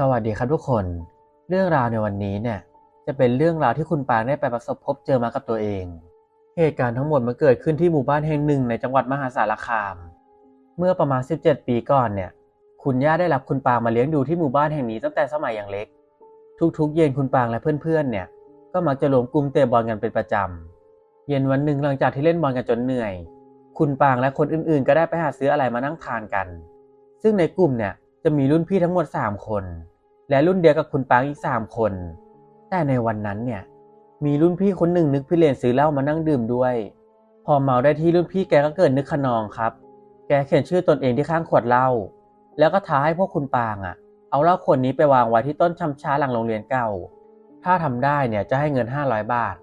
สวัสดีครับทุกคน เรื่องราวในวันนี้เนี่ยจะเป็นเรื่องราวที่คุณปางได้ไปประสบพบเจอมากับตัวเอง เหตุการณ์ทั้งหมดมันเกิดขึ้นที่หมู่บ้านแห่งหนึ่งในจังหวัดมหาสารคาม เมื่อประมาณ 17 ปีก่อนเนี่ย คุณย่าได้รับคุณปางมาเลี้ยงดูที่หมู่บ้านแห่งนี้ตั้งแต่สมัยยังเล็ก ทุกๆ เย็นคุณปางและเพื่อนๆ เนี่ย ก็มักจะรวมกลุ่มเตะบอลกันเป็นประจำ เย็นวันหนึ่งหลังจากที่เล่นบอลกันจนเหนื่อย คุณปางและคนอื่นๆ ก็ได้ไปหาซื้ออะไรมานั่งทานกัน ซึ่งในกลุ่มเนี่ย จะมีรุ่นพี่ทั้งหมด 3 คน และรุ่นเดียวกับคุณปางอีก 3 คน แต่ในวันนั้นเนี่ย มีรุ่นพี่คนหนึ่งนึกพิเรนซื้อเหล้ามานั่งดื่มด้วย พอเมาได้ที่รุ่นพี่แกก็เกิดนึกขนองครับ แกเขียนชื่อตนเองที่ข้างขวดเหล้าแล้วก็ท้าให้พวกคุณปางอะ เอาเหล้าขวดนี้ไปวางไว้ที่ต้นชำช้าหลังโรงเรียนเก่า ถ้าทำได้เนี่ยจะให้เงิน 500 บาท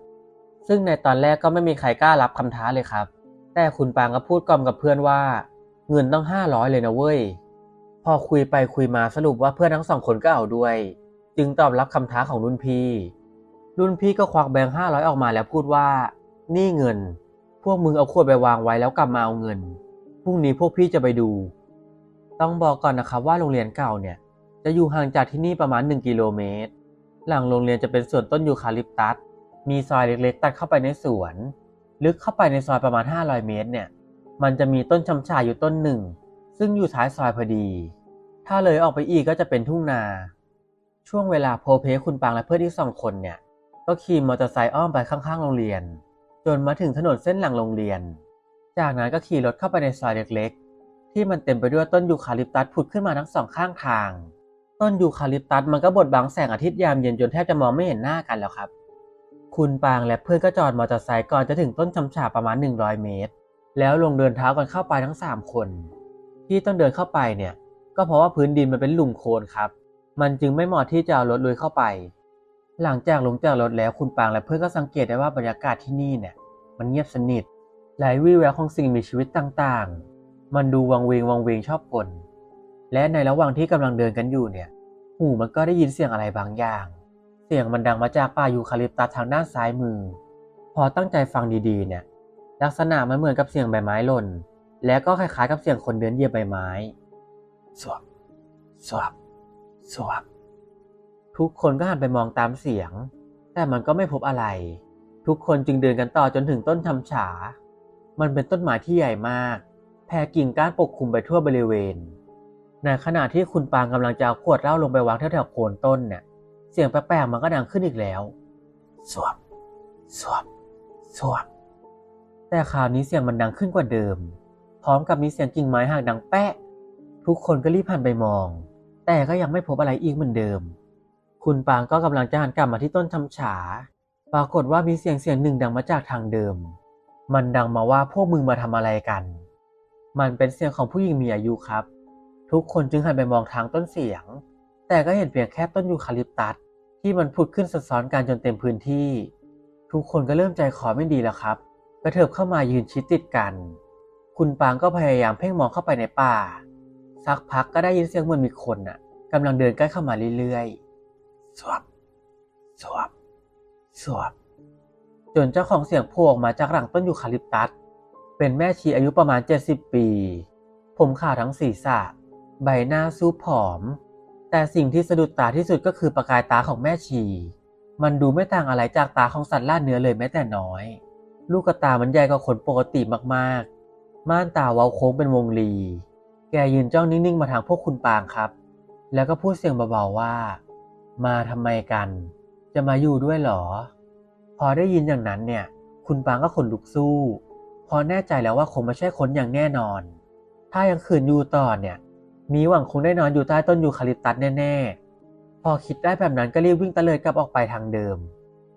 ซึ่งในตอนแรกก็ไม่มีใครกล้ารับคำท้าเลยครับ แต่คุณปางก็พูดกล่อมกับเพื่อนว่า เงินต้อง 500 เลยนะเว้ย พอคุยไปคุยมาสรุปว่าเพื่อนทั้งสองคนก็เอาด้วย จึงตอบรับคำท้าของรุ่นพี่ รุ่นพี่ก็ควักแบงค์ห้าร้อยออกมาแล้วพูดว่า นี่เงิน พวกมึงเอาขวดไปวางไว้แล้วกลับมาเอาเงินพรุ่งนี้พวกพี่จะไปดู ต้องบอกก่อนนะครับว่าโรงเรียนเก่าเนี่ย จะอยู่ห่างจากที่นี่ประมาณ 1 กิโลเมตร หลังโรงเรียนจะเป็นสวนต้นยูคาลิปตัส มีซอยเล็กๆ ตัดเข้าไปในสวน ลึกเข้าไปในซอยประมาณ 500 เมตรเนี่ย มันจะมีต้นชำชาอยู่ต้นหนึ่ง ซึ่งอยู่ท้ายซอยพอดี ถ้าเลยออกไปอีกก็จะเป็นทุ่งนา ช่วงเวลาโพเพคุณปางและเพื่อนที่สองคนเนี่ย ก็ขี่มอเตอร์ไซค์อ้อมไปข้างๆโรงเรียน จนมาถึงถนนเส้นหลังโรงเรียน จากนั้นก็ขี่รถเข้าไปในซอยเล็กๆ ที่มันเต็มไปด้วยต้นยูคาลิปตัสผุดขึ้นมาทั้งสองข้างทาง ต้นยูคาลิปตัสมันก็บดบังแสงอาทิตย์ยามเย็นจนแทบจะมองไม่เห็นหน้ากันแล้วครับ คุณปางและเพื่อนก็จอดมอเตอร์ไซค์ก่อนจะถึงต้นชำฉาประมาณ 100 เมตร แล้วลงเดินเท้ากันเข้าไปทั้ง 3 คน ที่ต้องเดินเข้าไปเนี่ย ก็เพราะว่าพื้นดินมันเป็นหลุมโคลนครับ มันจึงไม่เหมาะที่จะเอารถลุยเข้าไป หลังจากลงจากรถแล้วคุณปางและเพื่อนก็สังเกตได้ว่าบรรยากาศที่นี่เนี่ย มันเงียบสนิทไร้วี่แววของสิ่งมีชีวิตต่างๆ มันดูวังเวงวังเวงชอบกล และในระหว่างที่กำลังเดินกันอยู่เนี่ย หูมันก็ได้ยินเสียงอะไรบางอย่าง เสียงมันดังมาจากป่ายูคาลิปตัสทางด้านซ้ายมือ พอตั้งใจฟังดีๆเนี่ย ลักษณะมันเหมือนกับเสียงใบไม้หล่น และก็คล้ายๆกับเสียงคนเดินเหยียบใบไม้สวบสวบสวบทุกคนก็หันไปมองตามเสียง แต่มันก็ไม่พบอะไร ทุกคนจึงเดินกันต่อจนถึงต้นชำฉา มันเป็นต้นไม้ที่ใหญ่มาก แผ่กิ่งก้านปกคลุมไปทั่วบริเวณ ในขณะที่คุณปางกำลังจะเอาขวดเหล้าลงไปวางแถวๆโคนต้นเนี่ย เสียงแปลกๆมันก็ดังขึ้นอีกแล้วสวบสวบสวบแต่คราวนี้เสียงมันดังขึ้นกว่าเดิม พร้อมกับมีเสียงกิ่งไม้หักดังแปะ ทุกคนก็รีบหันไปมอง แต่ก็ยังไม่พบอะไรอีกเหมือนเดิม คุณปางก็กำลังจะหันกลับมาที่ต้นชำฉา ปรากฏว่ามีเสียงเสียงหนึ่งดังมาจากทางเดิม มันดังมาว่าพวกมึงมาทำอะไรกัน มันเป็นเสียงของผู้หญิงมีอายุครับ ทุกคนจึงหันไปมองทางต้นเสียง แต่ก็เห็นเพียงแค่ต้นยูคาลิปตัสที่มันผุดขึ้นซ้อนกันจนเต็มพื้นที่ ทุกคนก็เริ่มใจคอไม่ดีแล้วครับ กระเถิบเข้ามายืนชิดติดกัน คุณปางก็พยายามเพ่งมองเข้าไปในป่า สักพักก็ได้ยินเสียงเหมือนมีคนน่ะกำลังเดินใกล้เข้ามาเรื่อยๆ สวบ สวบ สวบ จนเจ้าของเสียงโผล่ออกมาจากหลังต้นยูคาลิปตัส เป็นแม่ชีอายุประมาณ 70 ปี ผมขาวทั้งศีรษะ ใบหน้าซูบผอม แต่สิ่งที่สะดุดตาที่สุดก็คือประกายตาของแม่ชี มันดูไม่ต่างอะไรจากตาของสัตว์ล่าเนื้อเลยแม้แต่น้อย ลูกตามันใหญ่กว่าคนปกติมากๆ ม่านตาเว้าโค้งเป็นวงรี แกยืนจ้องนิ่งๆมาทางพวกคุณปางครับ แล้วก็พูดเสียงเบาๆว่า มาทำไมกัน จะมาอยู่ด้วยหรอ พอได้ยินอย่างนั้นเนี่ย คุณปางก็ขนลุกสู้ พอแน่ใจแล้วว่าคงไม่ใช่คนอย่างแน่นอน ถ้ายังขืนอยู่ต่อเนี่ย มีหวังคงได้นอนอยู่ใต้ต้นยูคาลิปตัสแน่ๆ พอคิดได้แบบนั้นก็รีบวิ่งตะเลิดกลับออกไปทางเดิม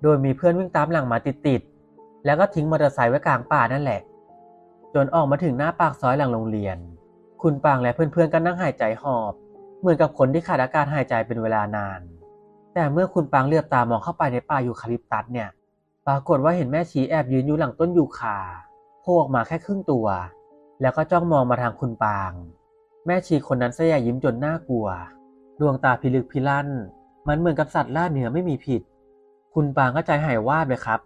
โดยมีเพื่อนวิ่งตามหลังมาติดๆ แล้วก็ทิ้งมอเตอร์ไซค์ไว้กลางป่านั่นแหละ จนออกมาถึงหน้าปากซอยหลังโรงเรียน คุณปางและเพื่อนๆก็นั่งหายใจหอบ เหมือนกับคนที่ขาดอากาศหายใจเป็นเวลานาน แต่เมื่อคุณปางเลือบตามองเข้าไปในป่ายูคาลิปตัสเนี่ย ปรากฏว่าเห็นแม่ชีแอบยืนอยู่หลังต้นยูคาโผล่ออกมาแค่ครึ่งตัว แล้วก็จ้องมองมาทางคุณปาง แม่ชีคนนั้นเสียยิ้มจนน่ากลัว ดวงตาพิลึกพิลั่น มันเหมือนกับสัตว์ล่าเนื้อไม่มีผิด คุณปางก็ใจหายวาบเลยครับ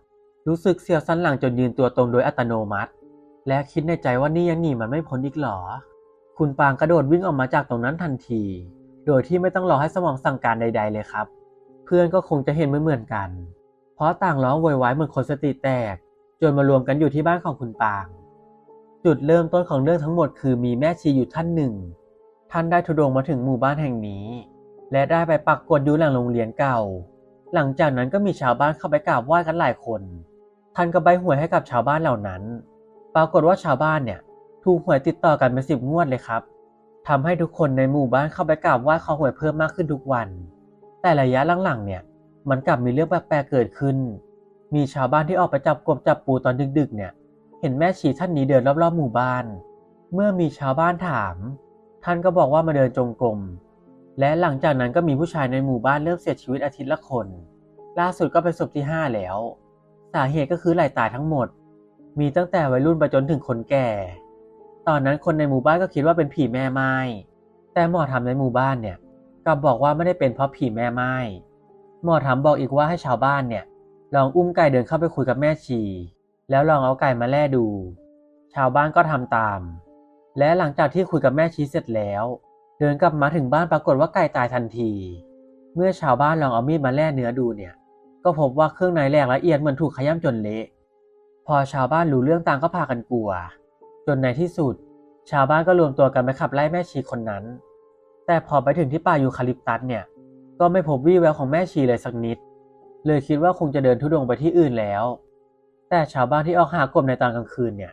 รู้สึกเสียวสันหลังจนยืนตัวตรงโดยอัตโนมัติ และคิดในใจว่านี่ยังหนีมันไม่พ้นอีกหรอ คุณปางกระโดดวิ่งออกมาจากตรงนั้นทันที โดยที่ไม่ต้องรอให้สมองสั่งการใด ๆ เลยครับ เพื่อนก็คงจะเห็นเหมือนกัน เพราะต่างร้องโวยวายเหมือนคนสติแตก จนมารวมกันอยู่ที่บ้านของคุณปาง จุดเริ่มต้นของเรื่องทั้งหมดคือมีแม่ชีอยู่ท่านหนึ่ง ท่านได้ทุดงมาถึงหมู่บ้านแห่งนี้ และได้ไปปักกฎอยู่หลังโรงเรียนเก่า หลังจากนั้นก็มีชาวบ้านเข้าไปกราบไหว้กันหลายคน ท่านก็ใบหวยให้กับชาวบ้านเหล่านั้น ปรากฏว่าชาวบ้านเนี่ยถูกหวยติดต่อกันเป็นสิบงวดเลยครับทำให้ทุกคนในหมู่บ้านเข้าไปกราบไหว้ขอหวยเพิ่มมากขึ้นทุกวัน แต่ระยะหลังๆเนี่ย มันกลับมีเรื่องแปลกๆเกิดขึ้น มีชาวบ้านที่ออกไปจับกบจับปูตอนดึกๆ เนี่ย เห็นแม่ชีท่านนี้เดินรอบๆหมู่บ้าน เมื่อมีชาวบ้านถาม ท่านก็บอกว่ามาเดินจงกรม และหลังจากนั้นก็มีผู้ชายในหมู่บ้านเริ่มเสียชีวิตอาทิตย์ละคน ล่าสุดก็เป็นศพที่ห้าแล้ว สาเหตุก็คือไหลาตายทั้งหมด มีตั้งแต่วัยรุ่นไปจนถึงคนแก่ ตอนนั้นคนในหมู่บ้านก็คิดว่าเป็นผีแม่ไม้ แต่หมอทำในหมู่บ้านเนี่ยกลับบอกว่าไม่ได้เป็นเพราะผีแม่ไม้ หมอทำบอกอีกว่าให้ชาวบ้านเนี่ยลองอุ้มไก่เดินเข้าไปคุยกับแม่ชี แล้วลองเอาไก่มาแล่ดู ชาวบ้านก็ทำตาม และหลังจากที่คุยกับแม่ชีเสร็จแล้ว เดินกลับมาถึงบ้านปรากฏว่าไก่ตายทันที เมื่อชาวบ้านลองเอามีดมาแล่เนื้อดูเนี่ย ก็พบว่าเครื่องในแหลกละเอียดเหมือนถูกขย้ำจนเละ พอชาวบ้านรู้เรื่องต่างก็พากันกลัว จนในที่สุด ชาวบ้านก็รวมตัวกันไปขับไล่แม่ชีคนนั้น แต่พอไปถึงที่ป่ายูคาลิปตัสเนี่ย ก็ไม่พบวี่แววของแม่ชีเลยสักนิด เลยคิดว่าคงจะเดินทุดงไปที่อื่นแล้ว แต่ชาวบ้านที่ออกหากบในตอนกลางคืนเนี่ย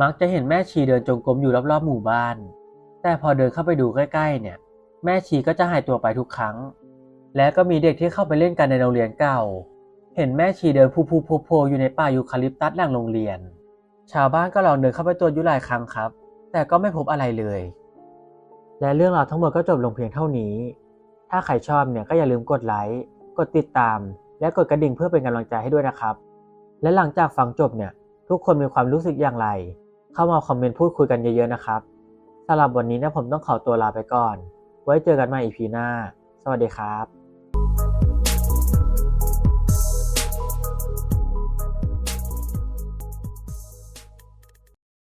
มักจะเห็นแม่ชีเดินจงกรมอยู่รอบๆหมู่บ้าน แต่พอเดินเข้าไปดูใกล้ๆ เนี่ย แม่ชีก็จะหายตัวไปทุกครั้ง และก็มีเด็กที่เข้าไปเล่นกันในโรงเรียนเก่า เห็นแม่ชีเดินพูพูโพโพอยู่ในป่ายูคาลิปตัสหลังโรงเรียน ชาวบ้านก็ลองเดินเข้าไปตรวจอยู่หลายครั้งครับ แต่ก็ไม่พบอะไรเลย และเรื่องราวทั้งหมดก็จบลงเพียงเท่านี้ ถ้าใครชอบเนี่ยก็อย่าลืมกดไลค์กดติดตาม และกดกระดิ่งเพื่อเป็นกำลังใจให้ด้วยนะครับ และหลังจากฟังจบเนี่ย ทุกคนมีความรู้สึกอย่างไร เข้ามาคอมเมนต์พูดคุยกันเยอะๆนะครับสำหรับวันนี้นะผมต้องขอตัวลาไปก่อน ไว้เจอกันใหม่อีพีหน้า สวัสดีครับ